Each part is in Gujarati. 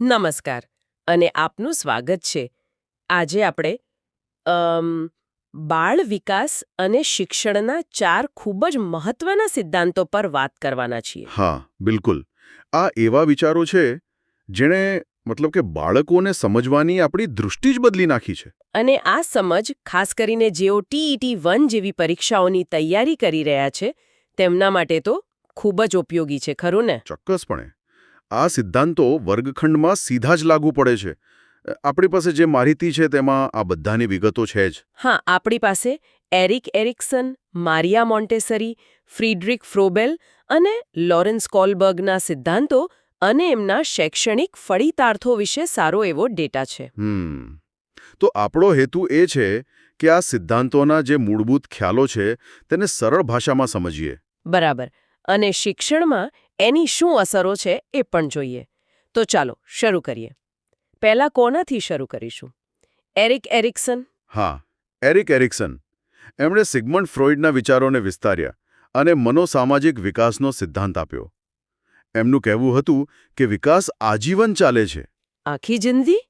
નમસ્કાર અને આપનું સ્વાગત છે. આજે આપણે બાળ વિકાસ અને શિક્ષણના ચાર ખૂબ જ મહત્વના સિદ્ધાંતો પર વાત કરવાના છીએ. હા બિલકુલ. આ એવા વિચારો છે જેણે મતલબ કે બાળકોને સમજવાની આપણી દૃષ્ટિ જ બદલી નાખી છે. અને આ સમજ ખાસ કરીને જેઓ ટીઈટી વન જેવી પરીક્ષાઓની તૈયારી કરી રહ્યા છે તેમના માટે તો ખૂબ જ ઉપયોગી છે ખરું ને? ચોક્કસપણે. આ સિદ્ધાંતો વર્ગખંડમાં સીધા જ લાગુ પડે છે. આપણી પાસે જે માહિતી છે તેમાં આ બધાની વિગતો છે જ. હા આપણી પાસે Erik Erikson Maria Montessori Friedrich Froebel અને લોરેન્સ કોલબર્ગના સિદ્ધાંતો અને એમના શૈક્ષણિક ફળીતાર્થો વિશે સારો એવો ડેટા છે. હમ. તો આપણો હેતુ એ છે કે આ સિદ્ધાંતોના જે મૂળભૂત ખ્યાલો છે તેને સરળ ભાષામાં સમજીએ. બરાબર. અને શિક્ષણમાં એની શું અસરો છે એ પણ જોઈએ. તો ચાલો શરૂ કરીએ. પહેલા કોનાથી શરૂ કરીશું? Erik Erikson? હા એરિક એરિક્સન. એમણે સિગમન્ડ ફ્રોઇડના વિચારોને વિસ્તાર્યા અને મનોસામાજિક વિકાસનો સિદ્ધાંત આપ્યો. એમનું કહેવું હતું કે વિકાસ આજીવન ચાલે છે. આખી જિંદગી?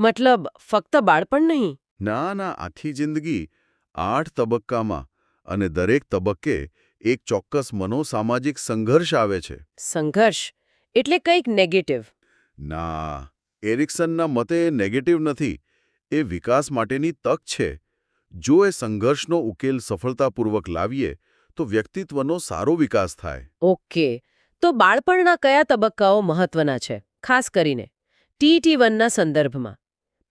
મતલબ ફક્ત બાળપણ નહીં? ના ના આખી જિંદગી આઠ તબક્કામાં અને દરેક તબક્કે એક ચોક્કસ મનોસામાજિક સંઘર્ષ આવે છે. સંઘર્ષ? એટલે કંઈક નેગેટિવ ના એરિક્સનના મતે એ નેગેટિવ નથી. એ વિકાસ માટેની તક છે. જો એ સંઘર્ષનો ઉકેલ સફળતાપૂર્વક લાવીએ તો વ્યક્તિત્વનો સારો વિકાસ થાય. ઓકે. તો બાળપણના કયા તબક્કાઓ મહત્વના છે? ખાસ કરીને ટીટી વનના સંદર્ભમાં.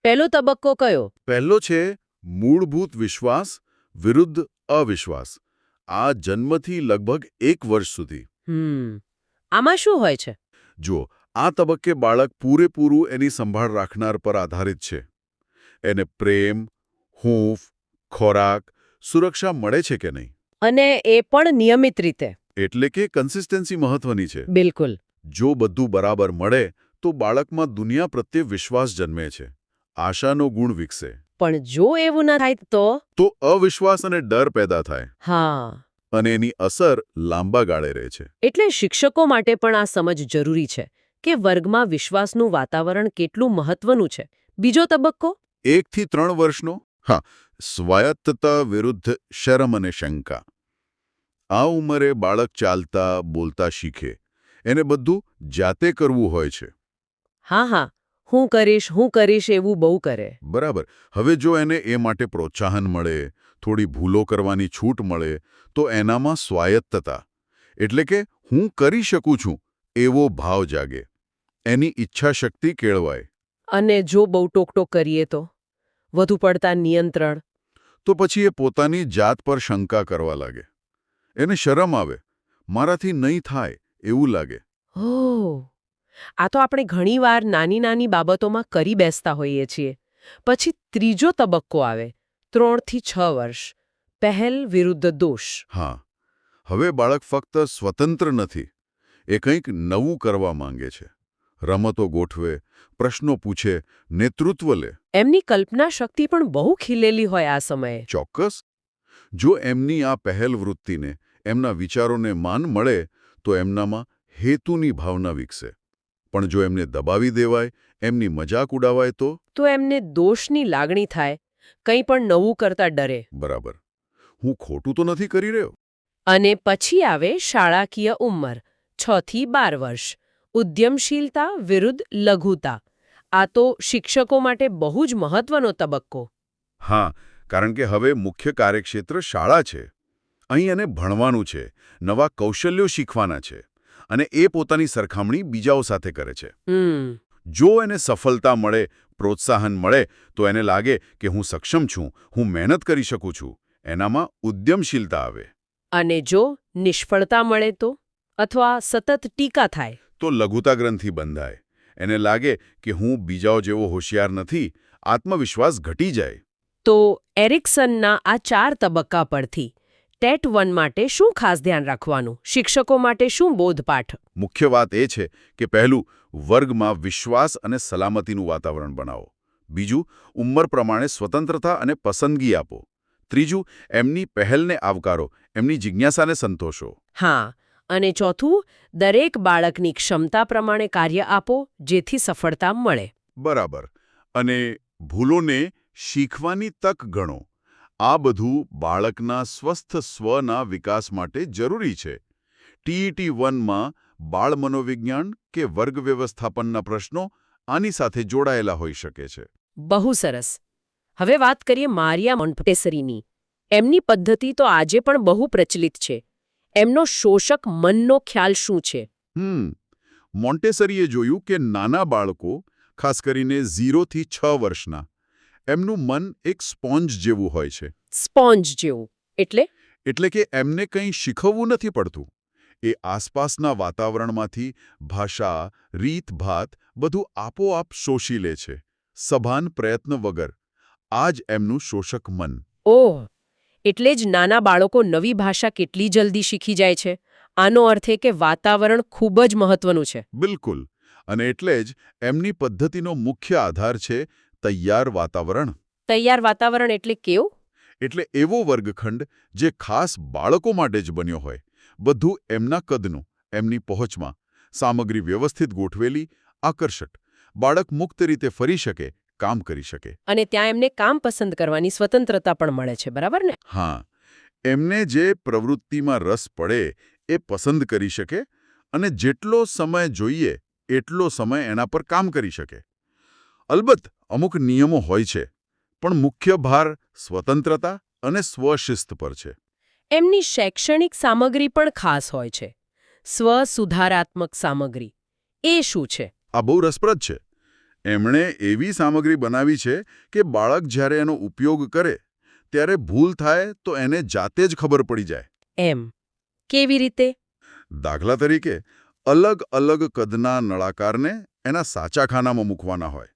પહેલો તબક્કો કયો? પહેલો છે મૂળભૂત વિશ્વાસ વિરુદ્ધ અવિશ્વાસ. આ જન્મથી લગભગ એક વર્ષ સુધી. હમ. આમાં શું હોય છે? જુઓ આ તબક્કે બાળક પૂરેપૂરું એની સંભાળ રાખનાર પર આધારિત છે. એને પ્રેમ હૂંફ ખોરાક સુરક્ષા મળે છે કે નહીં? અને એ પણ નિયમિત રીતે. એટલે કે કન્સિસ્ટન્સી મહત્વની છે. બિલકુલ. જો બધું બરાબર મળે તો બાળકમાં દુનિયા પ્રત્યે વિશ્વાસ જન્મે છે. આશાનો ગુણ વિકસે. પણ જો એવું ના થાય તો? તો અવિશ્વાસ અને ડર પેદા થાય. હા. અને એની અસર લાંબા ગાળે રહે છે. એટલે શિક્ષકો માટે પણ આ સમજ જરૂરી છે કે વર્ગમાં વિશ્વાસનું વાતાવરણ કેટલું મહત્વનું છે. બીજો તબક્કો? એકથી ત્રણ વર્ષનો? હા સ્વાયત્તતા વિરુદ્ધ શરમ અને શંકા. આ ઉંમરે બાળક ચાલતા બોલતા શીખે. એને બધું જાતે કરવું હોય છે. હા હા. હું કરીશ હું કરીશ એવું બહુ કરે. બરાબર. હવે જો એને એ માટે પ્રોત્સાહન મળે થોડી ભૂલો કરવાની છૂટ મળે તો એનામાં સ્વાયત્તતા. એટલે કે હું કરી શકું છું એવો ભાવ જાગે. એની ઈચ્છા શક્તિ કેળવાય. અને જો બહુ ટોકટોક કરીએ તો? વધુ પડતા નિયંત્રણ? તો પછી એ પોતાની જાત પર શંકા કરવા લાગે. એને શરમ આવે. મારાથી નહીં થાય એવું લાગે. આ તો આપણે ઘણીવાર નાની નાની બાબતોમાં કરી બેસતા હોઈએ છીએ. પછી ત્રીજો તબક્કો આવે ત્રણથી છ વર્ષ પહેલ વિરુદ્ધ દોષ. હા. હવે બાળક ફક્ત સ્વતંત્ર નથી એ કંઈક નવું કરવા માંગે છે. રમતો ગોઠવે પ્રશ્નો પૂછે નેતૃત્વ લે. એમની કલ્પના શક્તિ પણ બહુ ખીલેલી હોય આ સમયે. ચોક્કસ. જો એમની આ પહેલ વૃત્તિને એમના વિચારોને માન મળે તો એમનામાં હેતુની ભાવના વિકસે. પણ જો એમને દબાવી દેવાય એમની મજાક ઉડાવાય તો? તો એમને દોષની લાગણી થાય. કંઈ પણ નવું કરતા ડરે. બરાબર. હું ખોટું તો નથી કરી રહ્યો? અને પછી આવે શાળાકીય ઉંમર છ થી બાર વર્ષ. ઉદ્યમશીલતા વિરુદ્ધ લઘુતા. આ તો શિક્ષકો માટે બહુ જ મહત્વનો તબક્કો. હા કારણ કે હવે મુખ્ય કાર્યક્ષેત્ર શાળા છે. અહીં એને ભણવાનું છે નવા કૌશલ્યો શીખવાના છે. અને એ પોતાની સરખામણી બીજાઓ સાથે કરે છે. જો એને સફળતા મળે પ્રોત્સાહન મળે તો એને લાગે કે હું સક્ષમ છું હું મહેનત કરી શકું છું. એનામાં ઉદ્યમશીલતા આવે. અને જો નિષ્ફળતા મળે તો? અથવા સતત ટીકા થાય? તો લઘુતા ગ્રંથિ બંધાય. એને લાગે કે હું બીજાઓ જેવો હોશિયાર નથી આત્મવિશ્વાસ ઘટી જાય. તો એરિક્સનના આ ચાર તબક્કા પરથી ટેટ વન માટે શું ખાસ ધ્યાન રાખવાનું? શિક્ષકો માટે શું બોધપાઠ? મુખ્ય વાત એ છે કે પહેલું વર્ગમાં વિશ્વાસ અને સલામતીનું વાતાવરણ બનાવો. બીજું ઉંમર પ્રમાણે સ્વતંત્રતા અને પસંદગી આપો. ત્રીજું એમની પહેલને આવકારો એમની જિજ્ઞાસાને સંતોષો. હા અને ચોથું દરેક બાળકની ક્ષમતા પ્રમાણે કાર્ય આપો જેથી સફળતા મળે. બરાબર. અને ભૂલોને શીખવાની તક ગણો. આ બધું બાળકના સ્વસ્થ સ્વના વિકાસ માટે જરૂરી છે. ટીઈટી વનમાં બાળ મનોવિજ્ઞાન કે વર્ગ વ્યવસ્થાપનના પ્રશ્નો આની સાથે જોડાયેલા હોઈ શકે છે. બહુ સરસ. હવે વાત કરીએ મારિયા મોન્ટેસરીની. એમની પદ્ધતિ તો આજે પણ બહુ પ્રચલિત છે. એમનો શોષક મનનો ખ્યાલ શું છે? હમ. મોન્ટેસરીએ જોયું કે નાના બાળકો ખાસ કરીને ઝીરોથી છ વર્ષના એમનું મન એક સ્પોન્જ જેવું હોય છે. સ્પોન્જ જેવું. એટલે? એટલે કે એમને કંઈ શીખવવું નથી પડતું. એ આસપાસના વાતાવરણમાંથી ભાષા રીતભાત બધું આપોઆપ શોષી લે છે. સભાન પ્રયત્ન વગર. આ જ એમનું શોષક મન. ઓહ! એટલે જ નાના બાળકો નવી ભાષા કેટલી જલ્દી શીખી જાય છે. આનો અર્થ એ કે વાતાવરણ ખૂબ જ મહત્વનું છે. બિલકુલ. અને એટલે જ એમની પદ્ધતિનો મુખ્ય આધાર છે તૈયાર વાતાવરણ? તૈયાર વાતાવરણ એટલે કેવું? એટલે એવો વર્ગખંડ જે ખાસ બાળકો માટે જ બન્યો હોય. બધું એમના કદનું એમની પહોંચમાં. સામગ્રી વ્યવસ્થિત ગોઠવેલી આકર્ષક. બાળક મુક્ત રીતે ફરી શકે કામ કરી શકે. અને ત્યાં એમને કામ પસંદ કરવાની સ્વતંત્રતા પણ મળે છે બરાબર ને? હા. એમને જે પ્રવૃત્તિમાં રસ પડે એ પસંદ કરી શકે અને જેટલો સમય જોઈએ એટલો સમય એના પર કામ કરી શકે. અલબત્ત અમુક નિયમો હોય છે પણ મુખ્ય ભાર સ્વતંત્રતા અને સ્વશિસ્ત પર છે. એમની શૈક્ષણિક સામગ્રી પણ ખાસ હોય છે. સ્વ સુધારાત્મક સામગ્રી. એ શું છે? આ બહુ રસપ્રદ છે. એમણે એવી સામગ્રી બનાવી છે કે બાળક જ્યારે એનો ઉપયોગ કરે ત્યારે ભૂલ થાય તો એને જાતે જ ખબર પડી જાય. એમ. કેવી રીતે? દાખલા તરીકે અલગ અલગ કદના નળાકારને એના સાચા ખાનામાં મૂકવાના હોય.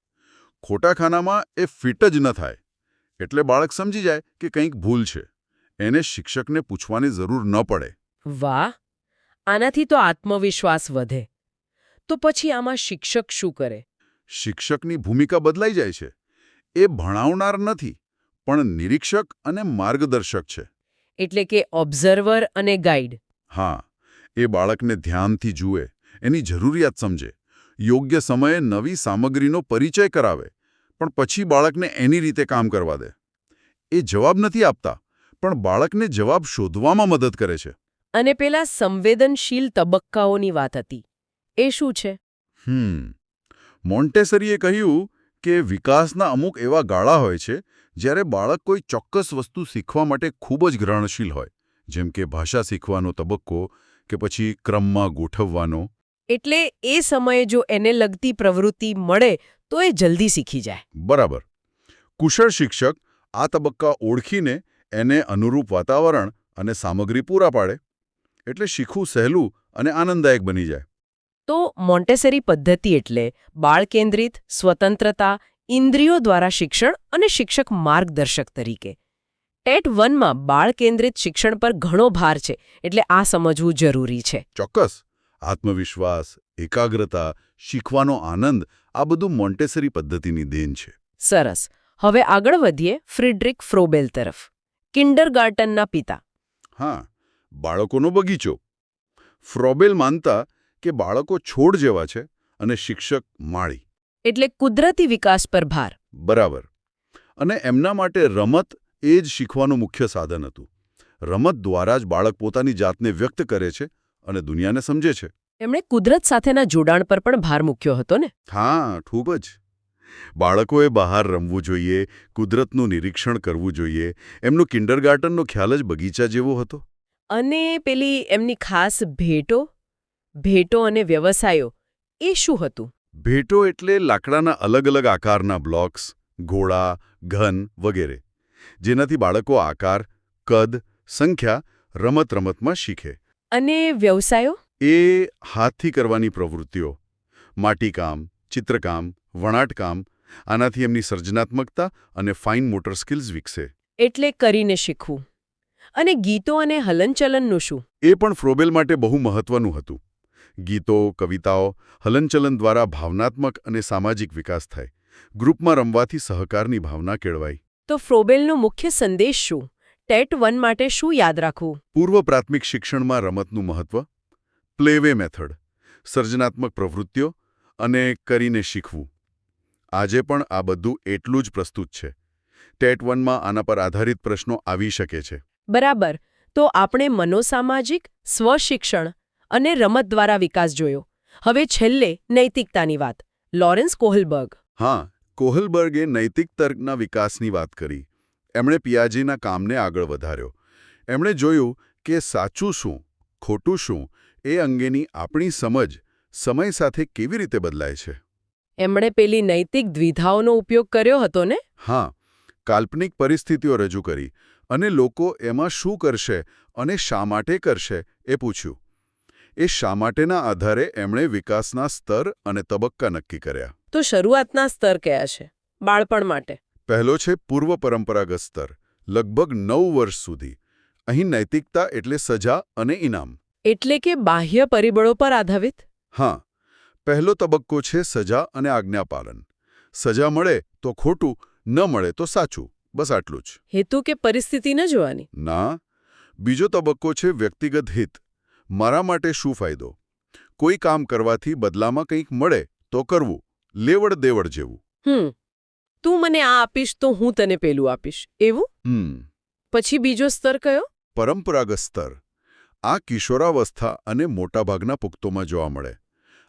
ખોટા ખાનામાં એ ફિટ જ ન થાય. એટલે બાળક સમજી જાય કે કંઈક ભૂલ છે. એને શિક્ષકને પૂછવાની જરૂર ન પડે. વાહ! આનાથી તો આત્મવિશ્વાસ વધે. તો પછી આમાં શિક્ષક શું કરે? શિક્ષકની ભૂમિકા બદલાઈ જાય છે. એ ભણાવનાર નથી પણ નિરીક્ષક અને માર્ગદર્શક છે. એટલે કે ઓબ્ઝર્વર અને ગાઈડ. હા એ બાળકને ધ્યાનથી જુએ એની જરૂરિયાત સમજે. યોગ્ય સમયે નવી સામગ્રીનો પરિચય કરાવે પણ પછી બાળકને એની રીતે કામ કરવા દે. એ જવાબ નથી આપતા પણ બાળકને જવાબ શોધવામાં મદદ કરે છે. અને પેલા સંવેદનશીલ તબક્કાઓની વાત હતી. એ શું છે? હમ. મોન્ટેસરીએ કહ્યું કે વિકાસના અમુક એવા ગાળા હોય છે જ્યારે બાળક કોઈ ચોક્કસ વસ્તુ શીખવા માટે ખૂબ જ ગ્રહણશીલ હોય જેમ કે ભાષા શીખવાનો તબક્કો કે પછી ક્રમમાં ગોઠવવાનો. એટલે એ સમયે જો એને લગતી પ્રવૃત્તિ મળે તો એ જલ્દી શીખી જાય. બરાબર. કુશળ શિક્ષક આ તબક્કા ઓળખીને એને અનુરૂપ વાતાવરણ અને સામગ્રી પૂરા પાડે. એટલે શીખવું સહેલું અને આનંદદાયક બની જાય. તો મોન્ટેસરી પદ્ધતિ એટલે બાળ કેન્દ્રિત સ્વતંત્રતા ઇન્દ્રિયો દ્વારા શિક્ષણ અને શિક્ષક માર્ગદર્શક તરીકે. ટેટ વનમાં બાળ કેન્દ્રિત શિક્ષણ પર ઘણો ભાર છે એટલે આ સમજવું જરૂરી છે. ચોક્કસ. આત્મવિશ્વાસ એકાગ્રતા શીખવાનો આનંદ આ બધું મોન્ટેસરી પદ્ધતિની દેન છે. સરસ. હવે આગળ વધીએ ફ્રિડરિક ફ્રોબેલ તરફ. કિન્ડરગાર્ટનના પિતા. હા બાળકોનો બગીચો. ફ્રોબેલ માનતા કે બાળકો છોડ જેવા છે અને શિક્ષક માળી. એટલે કુદરતી વિકાસ પર ભાર. બરાબર. અને એમના માટે રમત એ જ શીખવાનું મુખ્ય સાધન હતું. રમત દ્વારા જ બાળક પોતાની જાતને વ્યક્ત કરે છે અને દુનિયાને સમજે છે. એમણે કુદરત સાથેના જોડાણ પર પણ ભાર મૂક્યો હતો ને? હા ખૂબ જ. બાળકોએ બહાર રમવું જોઈએ કુદરતનું નિરીક્ષણ કરવું જોઈએ. એમનું કિન્ડરગાર્ટનનો ખ્યાલ જ બગીચા જેવો હતો. અને પેલી એમની ખાસ ભેટો? ભેટો અને વ્યવસાયો એ શું હતું? ભેટો એટલે લાકડાના અલગ અલગ આકારના બ્લોક્સ ઘોડા ઘન વગેરે જેનાથી બાળકો આકાર કદ સંખ્યા રમત રમતમાં શીખે. અને વ્યવસાયો? એ હાથથી કરવાની પ્રવૃત્તિઓ. માટીકામ ચિત્રકામ વણાટકામ આનાથી એમની સર્જનાત્મકતા અને ફાઇન મોટર સ્કિલ્સ વિકસે. એટલે કરીને શીખવું. અને ગીતો અને હલનચલનનું શું? એ પણ ફ્રોબેલ માટે બહુ મહત્વનું હતું. ગીતો કવિતાઓ હલનચલન દ્વારા ભાવનાત્મક અને સામાજિક વિકાસ થાય. ગ્રુપમાં રમવાથી સહકારની ભાવના કેળવાય. તો ફ્રોબેલનો મુખ્ય સંદેશ શું? ટેટ વન માટે શું યાદ રાખવું? પૂર્વ પ્રાથમિક શિક્ષણમાં રમતનું મહત્વ પ્લેવે મેથડ સર્જનાત્મક પ્રવૃત્તિઓ અને કરીને શીખવું. આજે પણ આ બધું એટલું જ પ્રસ્તુત છે. ટેટ વનમાં આના પર આધારિત પ્રશ્નો આવી શકે છે. બરાબર. તો આપણે મનોસામાજિક સ્વશિક્ષણ અને રમત દ્વારા વિકાસ જોયો. હવે છેલ્લે નૈતિકતાની વાત. Lawrence Kohlberg. હા કોહલબર્ગે નૈતિક તર્કના વિકાસની વાત કરી. એમણે પિયાજીના કામને આગળ વધાર્યો. એમણે જોયું કે સાચું શું ખોટું શું એ અંગેની આપણી સમજ સમય સાથે કેવી રીતે બદલાય છે? એમણે પેલી નૈતિક દ્વિધાઓનો ઉપયોગ કર્યો હતો ને? હા કાલ્પનિક પરિસ્થિતિઓ રજૂ કરી અને લોકો એમાં શું કરશે અને શા માટે કરશે એ પૂછ્યું. એ શા માટેના આધારે એમણે વિકાસના સ્તર અને તબક્કા નક્કી કર્યા. તો શરૂઆતના સ્તર કયા છે? બાળપણ માટે. પહેલો છે પૂર્વ પરંપરાગત સ્તર લગભગ નવ વર્ષ સુધી. અહીં નૈતિકતા એટલે સજા અને ઇનામ. એટલે કે બાહ્ય પરિબળો પર આધારિત? હા. પહેલો તબક્કો છે સજા અને આજ્ઞાપાલન. સજા મળે તો ખોટું ન મળે તો સાચું. બસ આટલું જ. હેતુ કે પરિસ્થિતિ ન જોવાની? ના. બીજો તબક્કો છે વ્યક્તિગત હિત. મારા માટે શું ફાયદો? કોઈ કામ કરવાથી બદલામાં કંઈક મળે તો કરવું. લેવડ દેવડ જેવું. હમ. તું મને આ આપીશ તો હું તને પેલું આપીશ. એવું? પછી બીજો સ્તર કયો? પરંપરાગત સ્તર. આ કિશોરાવસ્થા અને મોટાભાગના પુખ્તોમાં જોવા મળે.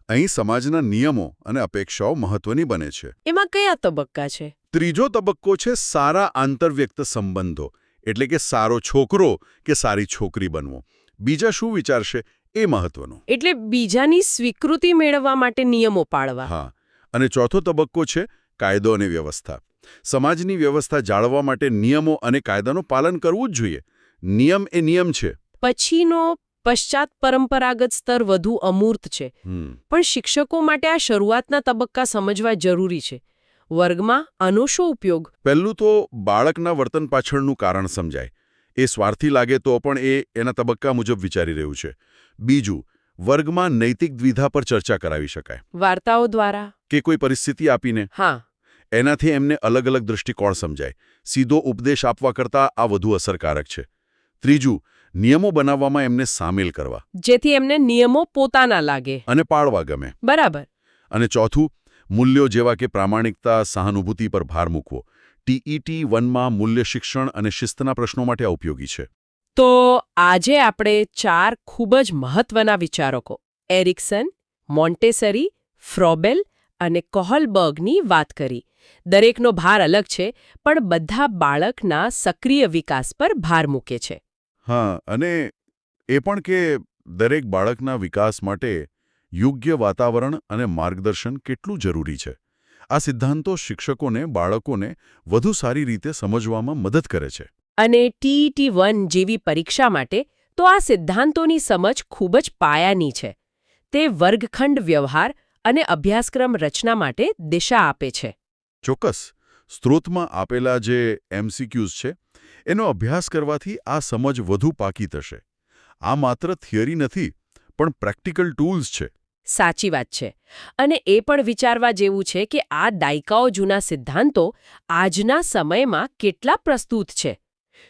અહીં સમાજના નિયમો અને અપેક્ષાઓ મહત્વની બને છે. એમાં કયા તબક્કા છે? ત્રીજો તબક્કો છે સારા આંતરવ્યક્ત સંબંધો એટલે કે સારો છોકરો કે સારી છોકરી બનવો. બીજા શું વિચારશે એ મહત્વનું. એટલે બીજાની સ્વીકૃતિ મેળવવા માટે નિયમો પાળવા. હા. અને ચોથો તબક્કો છે કાયદો અને વ્યવસ્થા. સમાજની વ્યવસ્થા જાળવવા માટે નિયમો અને કાયદાનું પાલન કરવું જ જોઈએ. નિયમ એ નિયમ છે. પછીનો પશ્ચાત પરંપરાગત સ્તર વધુ અમૂર્ત છે. પણ શિક્ષકો માટે આ શરૂઆતના તબક્કા સમજવા જરૂરી છે. વર્ગમાં આનો શું ઉપયોગ. પહેલું તો બાળકના વર્તન પાછળનું કારણ સમજાય. એ સ્વાર્થી લાગે તો પણ એ એના તબક્કા મુજબ વિચારી રહ્યું છે. બીજું વર્ગમાં નૈતિક દ્વિધા પર ચર્ચા કરાવી શકાય. વાર્તાઓ દ્વારા. કે કોઈ પરિસ્થિતિ આપીને હા. એનાથી એમને અલગ અલગ દૃષ્ટિકોણ સમજાય. સીધો ઉપદેશ આપવા કરતાં આ વધુ અસરકારક છે. ત્રીજું નિયમો બનાવવામાં એમને સામેલ કરવા. જેથી એમને નિયમો પોતાના લાગે. અને પાળવા ગમે. બરાબર. અને ચોથું મૂલ્યો જેવા કે પ્રામાણિકતા સહાનુભૂતિ પર ભાર મૂકવો. ટીઈટી વનમાં મૂલ્ય શિક્ષણ અને શિસ્તના પ્રશ્નો માટે ઉપયોગી છે. તો આજે આપણે ચાર ખૂબ જ મહત્વના વિચારકો. એરિક્સન મોન્ટેસરી ફ્રોબેલ અને કોહલબર્ગની વાત કરી. દરેકનો ભાર અલગ છે પણ બધા બાળકના સક્રિય વિકાસ પર ભાર મૂકે છે. હા અને એ પણ કે દરેક બાળકના વિકાસ માટે યોગ્ય વાતાવરણ અને માર્ગદર્શન કેટલું જરૂરી છે. આ સિદ્ધાંતો શિક્ષકોને બાળકોને વધુ સારી રીતે સમજવામાં મદદ કરે છે. અને ટીઈટી વન જેવી પરીક્ષા માટે તો આ સિદ્ધાંતોની સમજ ખૂબ જ પાયાની છે. તે વર્ગખંડ વ્યવહાર અને અભ્યાસક્રમ રચના માટે દિશા આપે છે. ચોક્કસ. સ્ત્રોતમાં આપેલા જે એમસીક્યુઝ છે એનો અભ્યાસ કરવાથી આ સમજ વધુ પાકી થશે. આ માત્ર થિયરી નથી પણ પ્રેક્ટિકલ ટૂલ્સ છે. સાચી વાત છે. અને એ પણ વિચારવા જેવું છે કે આ દાયકાઓ જૂના સિદ્ધાંતો આજના સમયમાં કેટલા પ્રસ્તુત છે.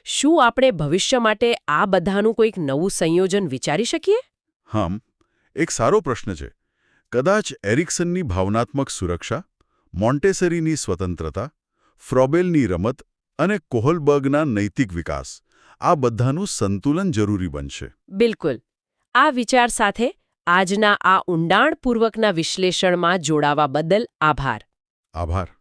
શું આપણે ભવિષ્ય માટે આ બધાનું કોઈક નવું સંયોજન વિચારી શકીએ? હમ એક સારો પ્રશ્ન છે. કદાચ એરિક્સનની ભાવનાત્મક સુરક્ષા મોન્ટેસરીની સ્વતંત્રતા ફ્રોબેલની રમત અને કોહલબર્ગના નૈતિક વિકાસ આ બધાનું સંતુલન જરૂરી બનશે. બિલકુલ. આ વિચાર સાથે આજના આ ઊંડાણપૂર્વકના વિશ્લેષણમાં જોડાવા બદલ આભાર. આભાર.